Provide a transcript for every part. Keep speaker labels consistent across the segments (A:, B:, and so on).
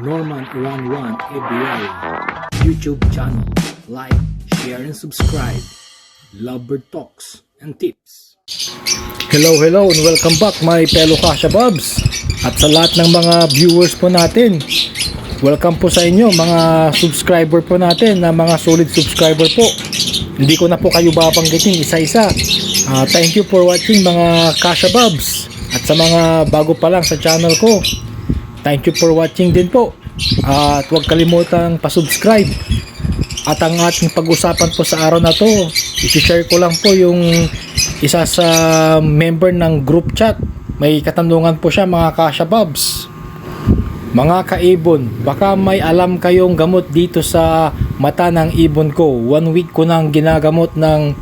A: Norman Iran 1 ABL YouTube channel. Like, share, and subscribe. Lovebird Talks and Tips. Hello, hello, and welcome back my fellow Kasha Bobs. At sa lahat ng mga viewers po natin, welcome po sa inyo mga subscriber po natin na mga solid subscriber po. Hindi ko na po kayo babanggitin isa-isa. Ah, thank you for watching mga Kasha Bobs. At sa mga bago pa lang sa channel ko, thank you for watching din po. at huwag kalimutang pasubscribe. At ang ating pag-usapan po sa araw na to, i-share ko lang po yung isa sa member ng group chat. May katanungan po siya mga Kasha Bobs. Mga kaibon, baka may alam kayong gamot dito sa mata ng ibon ko. One week ko nang ginagamot ng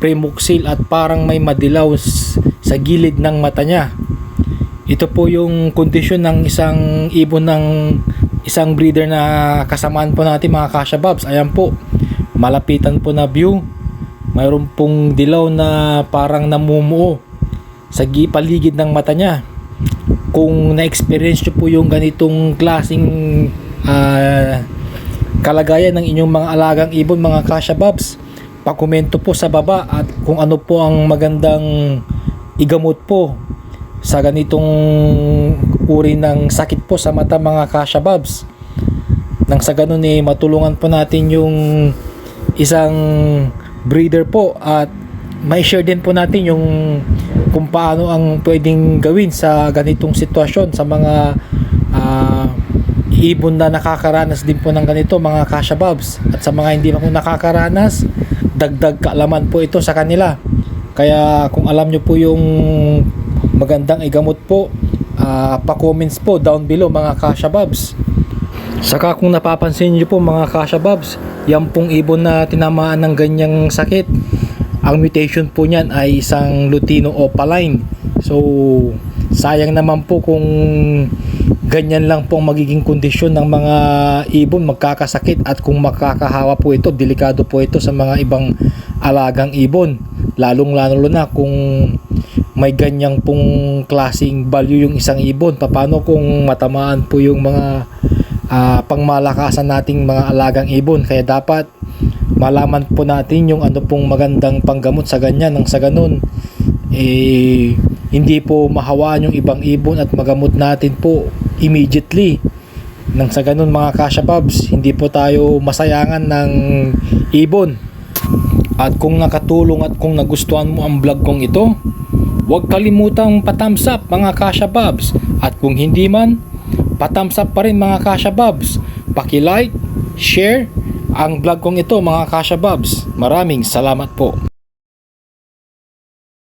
A: Premoxil at parang may madilaw sa gilid ng mata niya. Ito po yung kondisyon ng isang ibon ng isang breeder na kasamaan po natin mga Kasha Bobs. Ayan po, malapitan po na view. Mayroon pong dilaw na parang namumuo sa gi- paligid ng mata niya. Kung na-experience nyo po yung ganitong klaseng ah, kalagayan ng inyong mga alagang ibon mga Kasha Bobs, pakomento po sa baba at kung ano po ang magandang igamot po sa ganitong uri ng sakit po sa mata mga Kasha Bobs. Nang sa ganun eh matulungan po natin yung isang breeder po at may share din po natin yung kung paano ang pwedeng gawin sa ganitong sitwasyon sa mga ah, ibon na nakakaranas din po ng ganito mga Kasha Bobs at sa mga hindi po nakakaranas dagdag kaalaman po ito sa kanila kaya kung alam nyo po yung magandang igamot po ah, pa-comments po down below mga Kasha Bobs Saka kung napapansin nyo po mga Kasha Bobs, yan pong ibon na tinamaan ng ganyang sakit, ang mutation po niyan ay isang Lutino opaline. So, sayang naman po kung ganyan lang po ang magiging kondisyon ng mga ibon magkakasakit at kung makakahawa po ito, delikado po ito sa mga ibang alagang ibon. Lalong lalo na kung may ganyang pong klasing value yung isang ibon. Paano kung matamaan po yung mga ah, pangmalakasan nating mga alagang ibon? Kaya dapat malaman po natin yung ano pong magandang panggamot sa ganyan. Nang sa ganun eh hindi po mahawaan yung ibang ibon at magamot natin po immediately. Nang sa ganun mga kasha bobs hindi po tayo masayangan ng ibon. At kung nakatulong at kung nagustuhan mo ang vlog kong ito huwag kalimutang patthumbs up mga kasha bobs at kung hindi man patthumbs up pa rin mga Kasha Bobs. Paki-like, share ang vlog kong ito mga Kasha Bobs. Maraming salamat po.